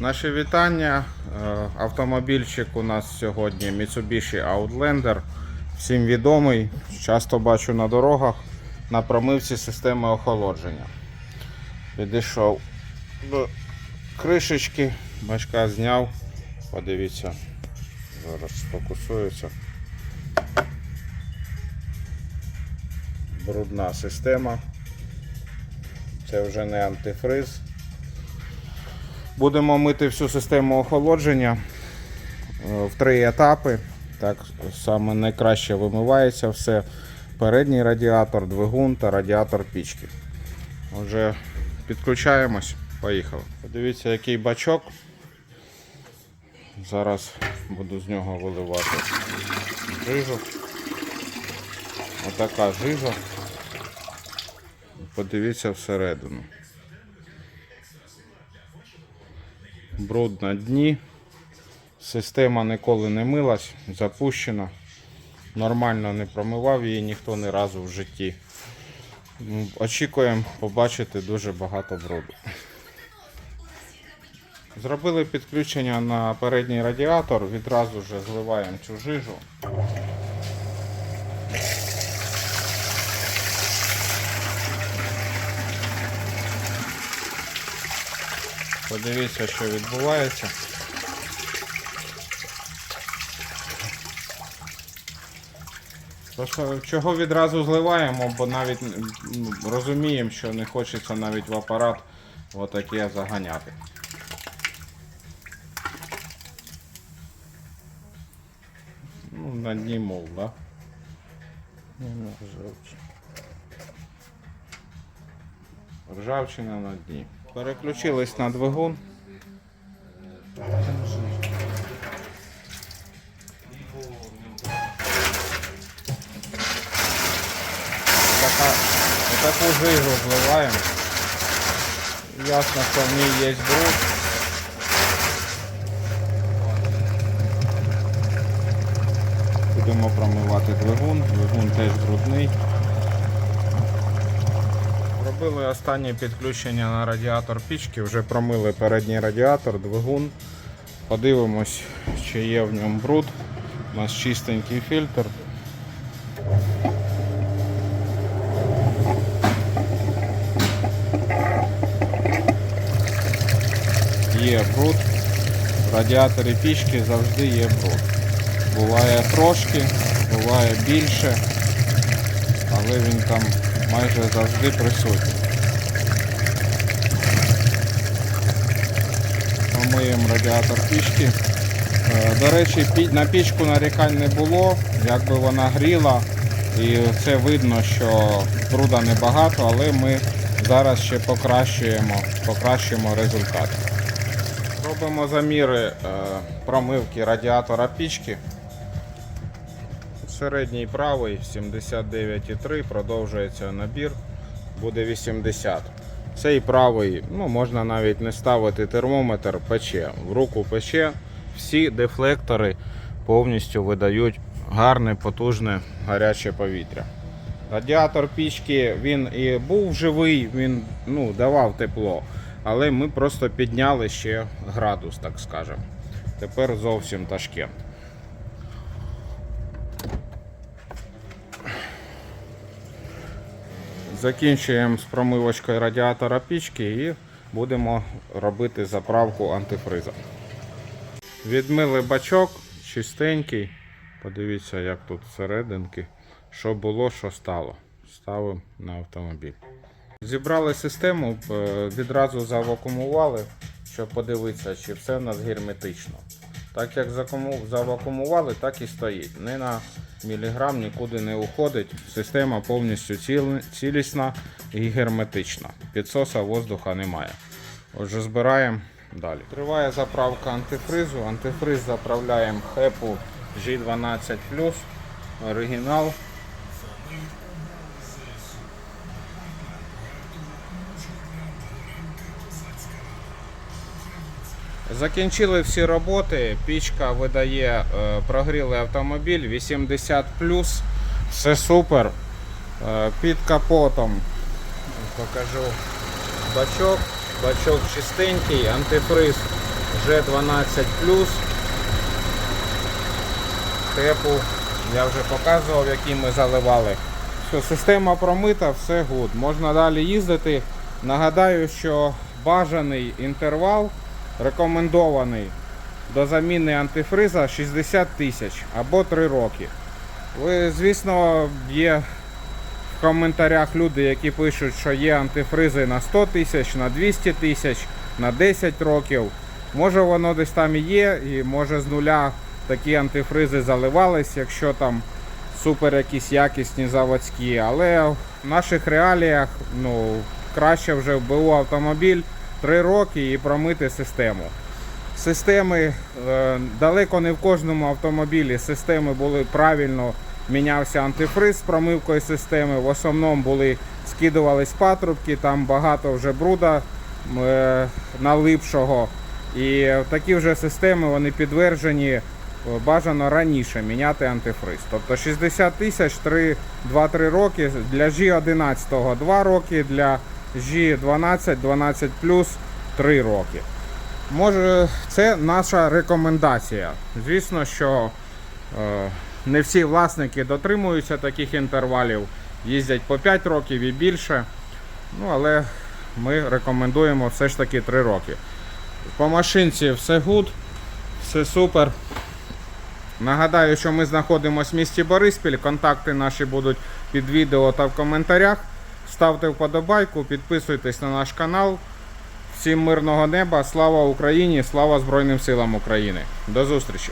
Наші вітання. Е, Автомобільчик у нас сьогодні Mitsubishi Outlander. Всім відомий. Часто бачу на дорогах на промивці системи охолодження. Підійшов до кришечки, бачка зняв. Подивіться, зараз сфокусується. Брудна система. Це вже не антифриз. Будемо мити всю систему охолодження е, в три етапи. Так саме найкраще вимивається все. Передній радіатор, двигун та радіатор пічки. Отже, підключаємось, поїхали. Подивіться, який бачок. Зараз буду з нього виливати жижу. Отака жижа. Подивіться всередину. Бруд на дні. Система ніколи не милась, запущена. Нормально не промивав її ніхто ні разу в житті. Ну, Очікуємо побачити дуже багато бруду. Зробили підключення на передній радіатор, відразу вже зливаємо цю жижу. Подивіться, що відбувається. Просто чого відразу зливаємо, бо навіть розуміємо, що не хочеться навіть в апарат отаке заганяти. Ну, на дні мов, да? Ну, Ржавчина. Ржавчина на дні. Переключились на двигун. Таку жижу зливаємо. Ясно, що в ній є бруд. Будемо промивати двигун. Двигун теж брудний. Робили останнє підключення на радіатор пічки, вже промили передній радіатор, двигун. Подивимось, чи є в ньому бруд. У нас чистенький фільтр. Є бруд. В радіаторі пічки завжди є бруд. Буває трошки, буває більше, але він там майже завжди присутній. Помиємо радіатор пічки. Е, До речі, на пічку нарікань не було, якби вона гріла, і це видно, що бруда небагато, але ми зараз ще покращуємо, покращуємо результат. Робимо заміри е, промивки радіатора пічки. Середній правий 79,3, продовжується набір, буде 80. Цей правий, ну можна навіть не ставити термометр, пече. В руку пече. Всі дефлектори повністю видають гарне, потужне гаряче повітря. Радіатор пічки він і був живий, він ну, давав тепло, але ми просто підняли ще градус, так скажемо. Тепер зовсім Ташкент. Закінчуємо з промивочкою радіатора пічки і будемо робити заправку антифриза. Відмили бачок, чистенький. Подивіться, як тут серединки. Що було, що стало. Ставимо на автомобіль. Зібрали систему, е, відразу завакумували, щоб подивитися, чи все в нас герметично. Так як завакумували, так і стоїть. Не на міліграм нікуди не уходить. Система повністю цілісна і герметична. Підсоса воздуха немає. Отже, збираємо далі. Триває заправка антифризу. Антифриз заправляємо хепу G12 оригінал. Закінчили всі роботи. Пічка видає, е, прогрілий автомобіль 80 Все супер. Е, Під капотом покажу бачок. Бачок чистенький, антифриз G12 Тепу я вже показував, який ми заливали. Що система промита, все гуд. Можна далі їздити. Нагадаю, що бажаний інтервал рекомендований до заміни антифриза 60 тисяч або 3 роки. Ви, звісно, є в коментарях люди, які пишуть, що є антифризи на 100 тисяч, на 200 тисяч, на 10 років. Може воно десь там і є, і може з нуля такі антифризи заливались, якщо там супер якісь якісні заводські. Але в наших реаліях ну, краще вже БУ автомобіль 3 роки і промити систему. Системи е, далеко не в кожному автомобілі системи були правильно мінявся антифриз з промивкою системи. В основному були скидувались патрубки, там багато вже бруда е, налипшого. І такі вже системи вони підтверджені е, бажано раніше міняти антифриз. Тобто 60 тисяч 2-3 роки, для G11 2 роки, для G12 12 3 роки. Може, це наша рекомендація. Звісно, що е, не всі власники дотримуються таких інтервалів, їздять по 5 років і більше. Ну, але ми рекомендуємо все ж таки 3 роки. По машинці все гуд, все супер. Нагадаю, що ми знаходимося в місті Бориспіль. Контакти наші будуть під відео та в коментарях. Ставте вподобайку, підписуйтесь на наш канал. Всім мирного неба, слава Україні, слава Збройним силам України. До зустрічі!